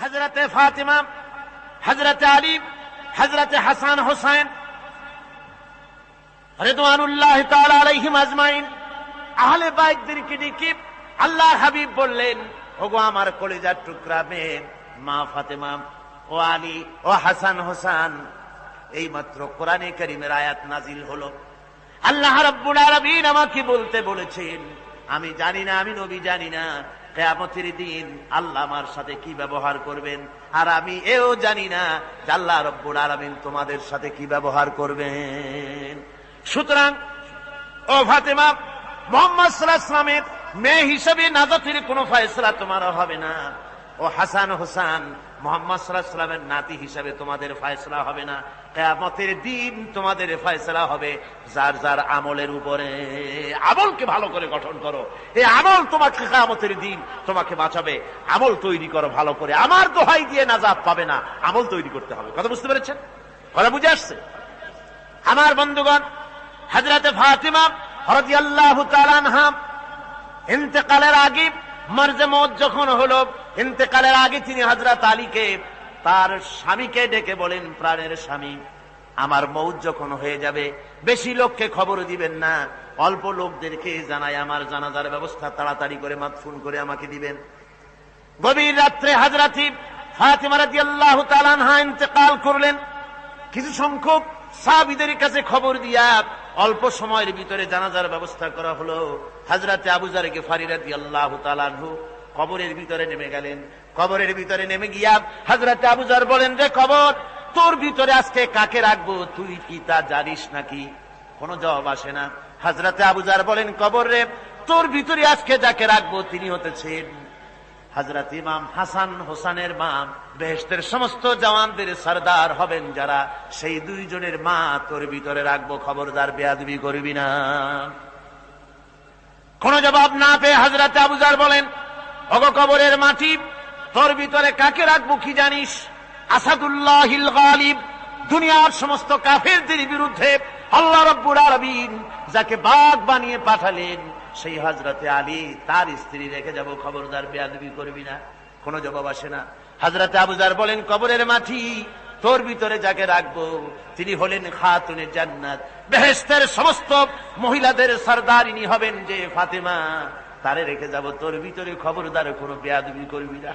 হজরতে ফাতিমা হজরতে আলী হজরতে হাসান হোসেন রেদওয়ানুল্লাহ আলাইহিম আজমাইন। আহলে বাইতদেরকে ডেকে আল্লাহ হাবিব বললেন, ওগো আমার কলিজার টুকরা মেয়ে, মা ফাতেমা, ও আলী, ও হাসান হোসান এই মাত্র কোরআনে করিমের আয়াত নাজিল হলো। আল্লাহ রাব্বুল আলামিন আমাকে বলতে বলেছেন, আমি জানি না, আমি নবী জানি না কেয়ামতের দিন আল্লাহ আমার সাথে কি ব্যবহার করবেন? আর আমি এও জানি না যে আল্লাহ রব্বুল আলামিন তোমাদের সাথে কি ব্যবহার করবেন। সুতরাং, ও ফাতেমা, মোহাম্মদ সাল্লাহামের মেয়ে হিসেবে নাজাতের কোনো ফয়সলা তোমার হবে না। ও হাসান হোসান মোহাম্মদ সাল্লাহামের নাতি হিসাবে তোমাদের ফয়সলা হবে না। কেয়ামতের দিন তোমাদের ফয়সলা হবে। যার যার আমলের উপরে আমলকে ভালো করে গঠন করো। এই আমল তোমাকে কেয়ামতের দিন তোমাকে বাঁচাবে। আমল তৈরি করো ভালো করে। আমার দোহাই দিয়ে নাজাব পাবে না। আমল তৈরি করতে হবে। কথা বুঝতে পেরেছেন? কথা বুঝে আসছে? আমার বন্ধুগণ হজরতে ফাতিমা হরদি আল্লাহ তালানহাম ইন্তেকালের আগে মর্জে মত যখন হলো ইন্তেকালের আগে তিনি হজরত আলীকে তার স্বামীকে ডেকে বলেন, প্রাণের স্বামী, আমার মৌত যখন হয়ে যাবে, বেশি লোককে খবর দিবেন না। অল্প লোকদেরকে জানাই, আমার জানাজার ব্যবস্থা তাড়াতাড়ি করে মাতফুন করে আমাকে দিবেন। গভীর রাত্রে হাজরাতি ইন্তেকাল করলেন। কিছু সংখ্যক সাহাবিদের কাছে খবর দিয়া অল্প সময়ের ভিতরে জানাজার ব্যবস্থা করা হলো। হাজরাতে আবুজারকে ফারিরাতি আল্লাহ তালানহু কবরের ভিতরে নেমে গেলেন। কবরের ভিতরে নেমে গিয়া হাজরাতে আবুজার বলেন, রে কবর, তোর ভিতরে আজকে কাকে রাখব? তুই কি তা জানিস নাকি? কোনো জবাব আসে না। হাজরাতে আবুজার বলেন, কবর রে, তোর ভিতরে আজকে যাকে রাখব তিনি হতেছেন। হজরত ইমাম হাসান হোসানের মা বেহেস্তের সমস্ত জওয়ানদের সর্দার হবেন যারা, সেই দুইজনের মা তোর ভিতরে রাখব। খবরদার বেয়াদবি করবি না। কোন জবাব না পেয়ে হাজরাতে আবুজার বলেন অগ কবরের মাটি, তোর ভিতরে কাকে রাখব কি জানিস? আসাদুল্লাহ গালিব, দুনিয়ার সমস্ত কাফেরদের বিরুদ্ধে আল্লাহ রব্বুর আরবিন যাকে বাঘ বানিয়ে পাঠালেন, সেই হজরতে আলী তার স্ত্রী রেখে যাব, খবরদার বেয়াদবি করবি না, কোনো জবাব আসে না। হজরতে আবুজার বলেন, কবরের মাটি, তোর ভিতরে যাকে রাখব? তিনি হলেন খাতুনে জান্নাত। বেহেস্তের সমস্ত মহিলাদের সর্দারিনী হবেন যে ফাতেমা। তারে রেখে যাব, তোর ভিতরে খবরদার কোনো বেয়াদবি করবি না।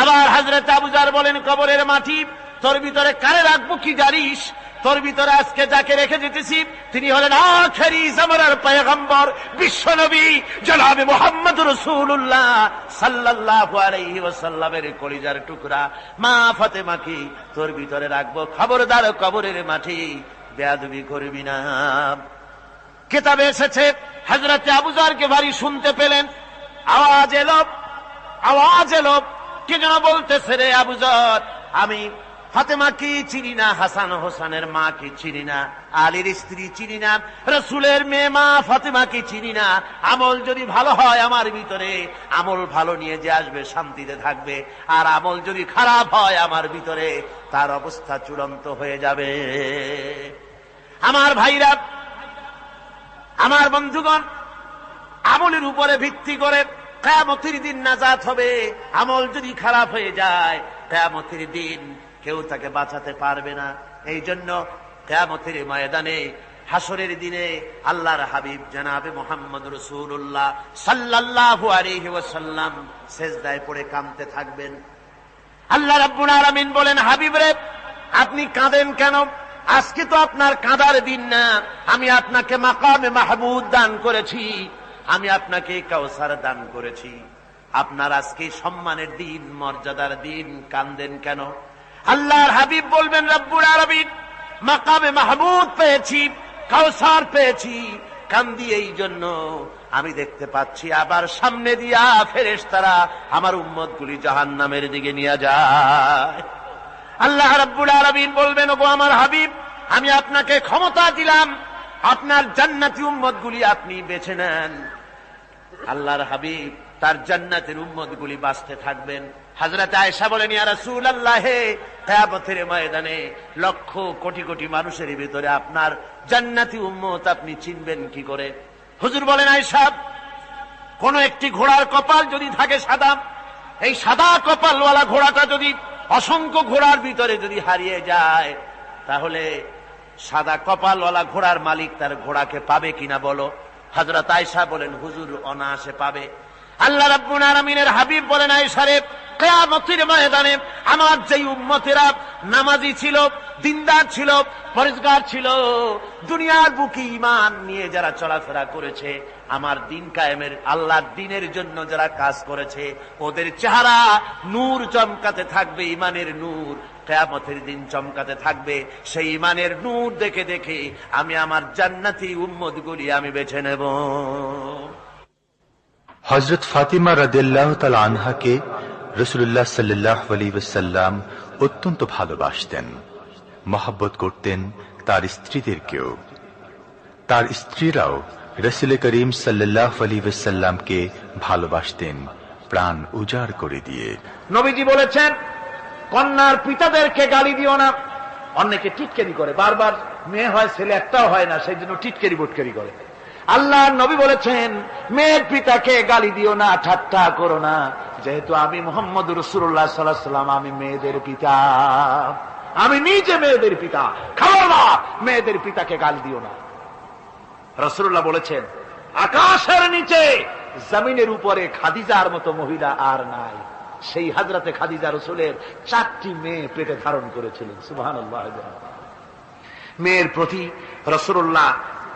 আবার হাজরত আবুজার বলেন, কবরের মাটি, তোর ভিতরে কারে রাখব কি জানিস? তোর ভিতরে আজকে যাকে রেখে যেতেছি, তিনি হলেন আখেরি জামানার পয়গম্বর বিশ্বনবী জনাবে মোহাম্মদ রসুল্লাহ সাল্লাল্লাহু আলাইহি ওয়াসাল্লামের কলিজার টুকরা। মা ফাতেমাকে তোর ভিতরে রাখব খবরদার কবরের মাটি, বেয়াদবি করবি না। কেতাবে এসেছে হজরত আবুজারকে ভারী শুনতে পেলেন। আওয়াজ এলো আওয়াজ এলো। কে যেন বলতেছে রে আবুজর আমি ফাতেমা কি চিনি না, হাসান হোসানের মা কি চিনি না, আলীর স্ত্রী চিনি না, রসুলের মেয়ে মা ফাতেমা কি চিনি না, আমল যদি ভালো হয় আমার ভিতরে, আমল ভালো নিয়ে যে আসবে, শান্তিতে থাকবে, আর আমল যদি খারাপ হয় আমার ভিতরে, তার অবস্থা চূড়ান্ত হয়ে যাবে। আমার ভাইরা আমার বন্ধুগণ, আমলের উপরে ভিত্তি করে কেয়ামতির দিন নাজাত হবে। আমল যদি খারাপ হয়ে যায়, কেয়ামতির দিন কেউ তাকে বাঁচাতে পারবে না। এই জন্য কেয়ামতির ময়দানে হাসরের দিনে আল্লাহর হাবিব জানাবে মোহাম্মদ রসুল্লাহ সাল্লাল্লাহু আলাইহি ওয়াসাল্লাম সেজদায় পড়ে কাঁদতে থাকবেন। আল্লাহ রাব্বুল আলামিন বলেন, হাবিব রে, আপনি কাঁদেন কেন? আজকে তো আপনার কাঁদার দিন না। আমি আপনাকে মাকামে মাহবুদ দান করেছি। আমি আপনাকে কাউসার দান করেছি। আপনার আজকে সম্মানের দিন, মর্যাদার দিন। কান্দেন কেন? আল্লাহর হাবিব বলবেন রব্বুর আরবিন মাকামে মাহমুদ পেয়েছি কাউসার পেয়েছি। কান্দি এই জন্য। আমি দেখতে পাচ্ছি, আবার সামনে দিয়া ফেরেস তারা আমার উম্মত গুলি জাহান নামের দিকে নিয়ে যায়। আল্লাহ রব্বুল আরবিন বলবেন, ওগো আমার হাবিব, আমি আপনাকে ক্ষমতা দিলাম। আপনার জান্নাতি উম্মত গুলি আপনি বেছে নেন। আল্লাহর হাবিব তার জান্নাতের উম্মত গুলি বাঁচতে থাকবেন। হাজরাতে আয়সা বলেন, ইয়া রাসূল আল্লাহে কেয়ামতের ময়দানে লক্ষ কোটি কোটি মানুষের ভিতরে আপনার জান্নাতি উম্মত আপনি চিনবেন কি করে? হুজুর বলেন আয়সা কোন একটি ঘোড়ার কপাল যদি থাকে সাদা, এই সাদা কপালওয়ালা ঘোড়াটা যদি অসংখ্য ঘোড়ার ভিতরে যদি হারিয়ে যায়, তাহলে সাদা কপালওয়ালা ঘোড়ার মালিক তার ঘোড়াকে পাবে কিনা বলো? হাজরা আয়সা বলেন, হুজুর অনায়াসে পাবে। আল্লাহ রাব্বুল আলামিনের হাবিব বলেন, আয়েশা রে কিয়ামতের ময়দানে আমার যেই উম্মতেরা নামাজি ছিল, দিনদার ছিল, পরিষ্কার ছিল, দুনিয়ার বুকে ঈমান নিয়ে যারা চলাফেরা করেছে, আমার দিন কায়েমের, আল্লাহর দিনের জন্য যারা কাজ করেছে, ওদের চেহারা নূর চমকাতে থাকবে ইমানের নূর। কেয়ামতের দিন চমকাতে থাকবে, সেই ইমানের নূর দেখে দেখে আমি আমার জান্নাতি উম্মত গুলি আমি বেছে নেব। হজরত ফাতিমা রাদিল্লাহ তাল আনহাকে রসুল্লাহ সাল্লাহ আলী ওসাল্লাম অত্যন্ত ভালোবাসতেন, মহাব্বত করতেন তার স্ত্রীদেরকেও। তার স্ত্রীরাও রসুল করিম সাল্লাহ আলী ওসাল্লামকে ভালোবাসতেন, প্রাণ উজাড় করে দিয়ে। নবীজি বলেছেন, কন্যার পিতাদেরকে গালি দিও না। অনেকে টিটকারি করে। বারবার মেয়ে হয়, ছেলে একটাও হয় না, সেই জন্য টিটকারি বুটকারি করে। আল্লাহ নবী বলেছেন মেয়ের পিতাকে গালি দিও না, ঠাট্টা করো না। যেহেতু আমি মোহাম্মদ রসুল্লাহ সাল্লাহ সাল্লাম আমি মেয়েদের পিতা। আমি নিজে মেয়েদের পিতা। খাব না মেয়েদের পিতাকে গালি দিও না। রসুল্লাহ বলেছেন, আকাশের নিচে জমিনের উপরে খাদিজার মতো মহিলা আর নাই। সেই হাজরাতে খাদিজা রসুলের চারটি মেয়ে পেটে ধারণ করেছিলেন। সুবাহান মেয়ের প্রতি রসুল্লাহ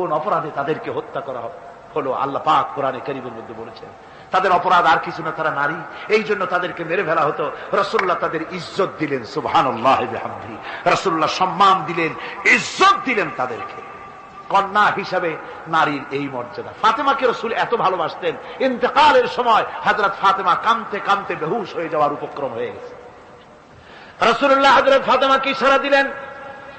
কোন অপরাধে তাদেরকে হত্যা করা হলো, আল্লাহ পাক কোরআনে করিমের মধ্যে বলেছেন। তাদের অপরাধ আর কিছু না, তারা নারী। এই জন্য তাদেরকে মেরে ফেলা হতো। রসুল্লাহ তাদের ইজ্জত দিলেন সুবহান রসুল্লাহ সম্মান দিলেন, ইজ্জত দিলেন তাদেরকে। কন্যা হিসাবে নারীর এই মর্যাদা। ফাতেমাকে রসুল এত ভালোবাসতেন। ইন্তেকালের সময় হাজরত ফাতেমা কামতে কামতে বেহুশ হয়ে যাওয়ার উপক্রম হয়ে গেছে। রসুল্লাহ হাজরত ফাতেমাকে ইশারা দিলেন।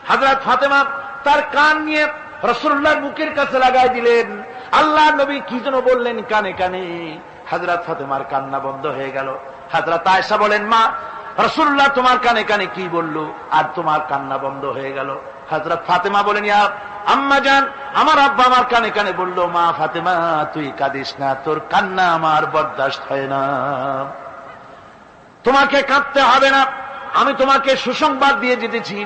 হাজরত ফাতেমা তার কান নিয়ে রসুল্লাহর মুখের কাছে লাগাই দিলেন। আল্লাহ নবী কি যেন বললেন কানে কানে। হাজরত ফাতেমার কান্না বন্ধ হয়ে গেল। হাজরত আয়সা বলেন, মা রসুল্লাহ তোমার কানে কানে কি বলল? আর তোমার কান্না বন্ধ হয়ে গেল। হাজরত ফাতেমা বলেন, ইয়া আম্মা যান আমার আব্বা আমার কানে কানে বলল, মা ফাতেমা, তুই কাঁদিস না, তোর কান্না আমার বরদাস্ত হয় না। তোমাকে কাঁদতে হবে না। আমি তোমাকে সুসংবাদ দিয়ে যেতেছি।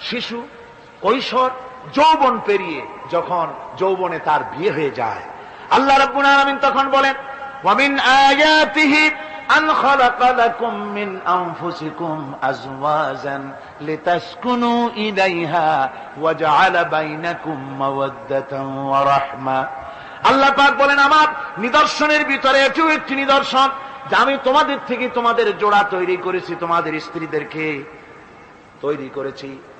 শিশু, কৈশোর, যৌবন পেরিয়ে যখন যৌবনে তার বিয়ে হয়ে যায়, আল্লাহ রব্বুল আলামিন তখন বলেন বাইনাকুম মাওয়াদ্দাতান আল্লাহ পাক বলেন, আমার নিদর্শনের ভিতরে এটিও একটি নিদর্শন যে আমি তোমাদের থেকে তোমাদের জোড়া তৈরি করেছি, তোমাদের স্ত্রীদেরকে তৈরি করেছি।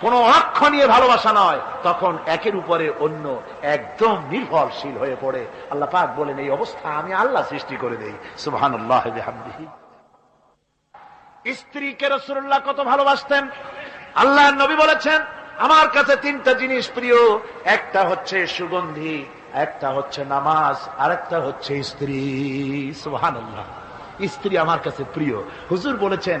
কোন অক্ষ নিয়ে ভালোবাসা নয়, তখন একের উপরে অন্য একদম নির্ভরশীল হয়ে পড়ে। আল্লাহ পাক বলেন, এই অবস্থা আমি আল্লাহ সৃষ্টি করে দেই। সুবহান আল্লাহ স্ত্রীকে রসুল্লাহ কত ভালোবাসতেন। আল্লাহ নবী বলেছেন, আমার কাছে তিনটা জিনিস প্রিয়, একটা হচ্ছে সুগন্ধি, একটা হচ্ছে নামাজ আর একটা হচ্ছে স্ত্রী। সুহান স্ত্রী আমার কাছে প্রিয়। হুজুর বলেছেন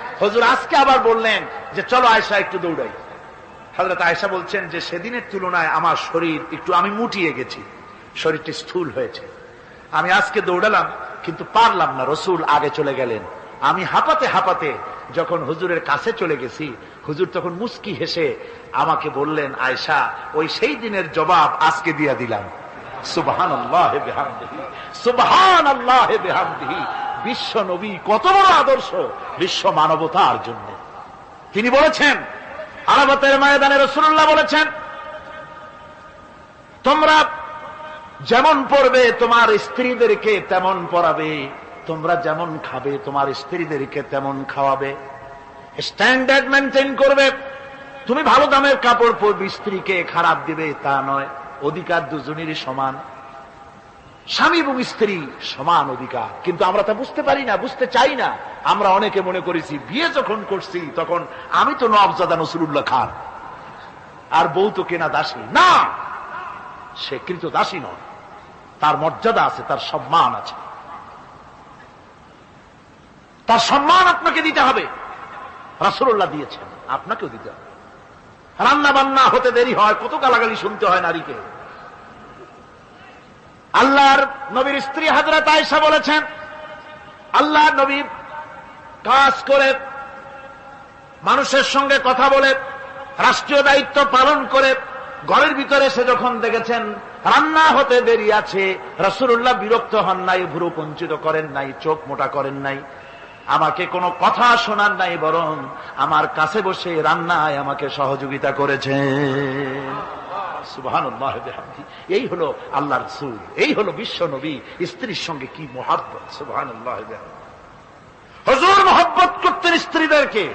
হজুর আজকে আবার বললেন যে চলো আয়সা একটু দৌড়াই। হজরত আয়সা বলছেন যে সেদিনের তুলনায় আমার শরীর একটু আমি মুটিয়ে গেছি, শরীরটি স্থূল হয়েছে। আমি আজকে দৌড়ালাম, কিন্তু পারলাম না, রসুল আগে চলে গেলেন। আমি হাঁপাতে হাঁপাতে যখন হুজুরের কাছে চলে গেছি, হুজুর তখন মুস্কি হেসে আমাকে বললেন আয়সা ওই সেই দিনের জবাব আজকে দিয়া দিলাম। সুবহান বিশ্ব নবী কত বড় আদর্শ বিশ্ব মানবতার জন্য। তিনি বলেছেন, আলামতের ময়দানে রসুল্লাহ বলেছেন, তোমরা যেমন পড়বে তোমার স্ত্রীদেরকে তেমন পড়াবে, তোমরা যেমন খাবে তোমার স্ত্রীদেরকে তেমন খাওয়াবে। স্ট্যান্ডার্ড মেনটেন করবে, তুমি ভালো দামের কাপড় পরবে, স্ত্রীকে খারাপ দিবে তা নয়, অধিকার দুজনেরই সমান। স্বামী এবং স্ত্রী সমান অধিকার। কিন্তু আমরা তা বুঝতে পারি না, বুঝতে চাই না। আমরা অনেকে মনে করেছি, বিয়ে যখন করছি, তখন আমি তো নবজাদা নসরুল্লাহ খান। আর বউ তো কেনা দাসী। না! সে কৃত দাসী নয়। তার মর্যাদা আছে, তার সম্মান আছে। তার সম্মান আপনাকে দিতে হবে। রাসুল্লাহ দিয়েছেন, আপনাকেও দিতে হবে। রান্না বান্না হতে দেরি হয়, কত গালাগালি শুনতে হয় নারীকে। আল্লাহর নবীর স্ত্রী হাজরত আয়সা বলেছেন, আল্লাহ নবী কাজ করে মানুষের সঙ্গে কথা বলে, রাষ্ট্রীয় দায়িত্ব পালন করে, ঘরের ভিতরে সে যখন দেখেছেন রান্না হতে দেরি আছে রসুল্লাহ বিরক্ত হন নাই, ভুরু পঞ্চিত করেন নাই, চোখ মোটা করেন নাই, আমাকে কোনো কথা শোনার নাই, বরং আমার কাছে বসে রান্নায় আমাকে সহযোগিতা করেছে। এই হলো আল্লাহ রসুল। এই হলো বিশ্ব নবী। স্ত্রীর সঙ্গে কি মোহাব্বত? হজুর করতেন স্ত্রীদেরকে।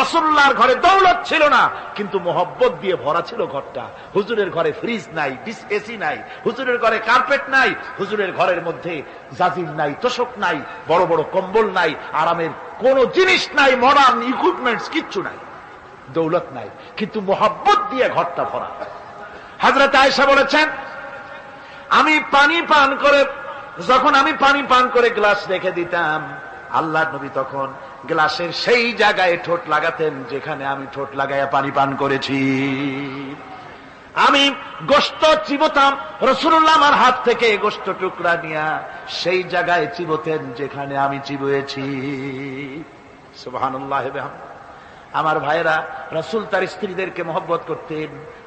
রসুল্লাহর ঘরে দৌলত ছিল না, কিন্তু মোহব্বত দিয়ে ভরা ছিল ঘরটা। হুজুরের ঘরে ফ্রিজ নাই এসি নাই, হুজুরের ঘরে কার্পেট নাই, হুজুরের ঘরের মধ্যে জাজির নাই, তোষক নাই, বড় বড় কম্বল নাই, আরামের কোন জিনিস নাই মডার্ন ইকুইপমেন্টস কিচ্ছু নাই। দৌলত নাই, কিন্তু মোহাব্বত দিয়ে ঘরটা ভরা। হাজরত আয়সা বলেছেন, আমি পানি পান করে, যখন আমি পানি পান করে গ্লাস রেখে দিতাম আল্লাহ নবী তখন গ্লাসের সেই জায়গায় ঠোঁট লাগাতেন যেখানে আমি ঠোঁট লাগাইয়া পানি পান করেছি। আমি গোস্ত চিবতাম রসুল্লাহ আমার হাত থেকে গোস্ত টুকরা নিয়া সেই জায়গায় চিবতেন যেখানে আমি চিবুয়েছি। সুবাহান্লাহ আমার ভাইরা রসুল তার স্ত্রীদেরকে মহব্বত করতেন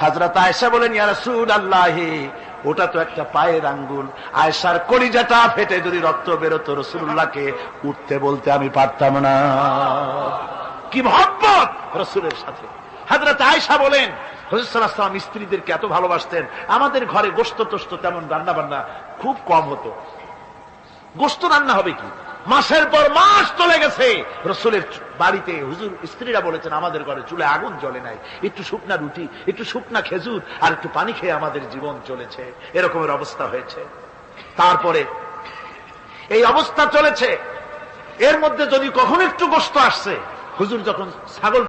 হাজরত আয়সা বলেন, ইয়া রসুল আল্লাহে ওটা তো একটা পায়ের আঙ্গুল। আয়সার কলিজাটা ফেটে যদি রক্ত বেরোতো রসুল্লাহকে উঠতে বলতে আমি পারতাম না। কি মহব্বত রসুলের সাথে। হাজরত আয়সা বলেন হজরতাম স্ত্রীদেরকে এত ভালোবাসতেন। আমাদের ঘরে গোস্ত তোস্ত তেমন রান্না বান্না খুব কম হতো। গোস্ত রান্না হবে কি? মাসের পর মাস চলে গেছে। রসুলের বাড়িতে হুজুর স্ত্রীরা বলেছেন, আমাদের ঘরে চুলে আগুন জ্বলে নাই। একটু শুকনা রুটি, একটু শুকনা খেজুর, আর একটু পানি খেয়ে আমাদের জীবন চলেছে। এরকমের অবস্থা হয়েছে। তারপরে এই অবস্থা চলেছে। এর মধ্যে যদি কখন একটু গোস্ত আসছে, হুজুর যখন ছাগল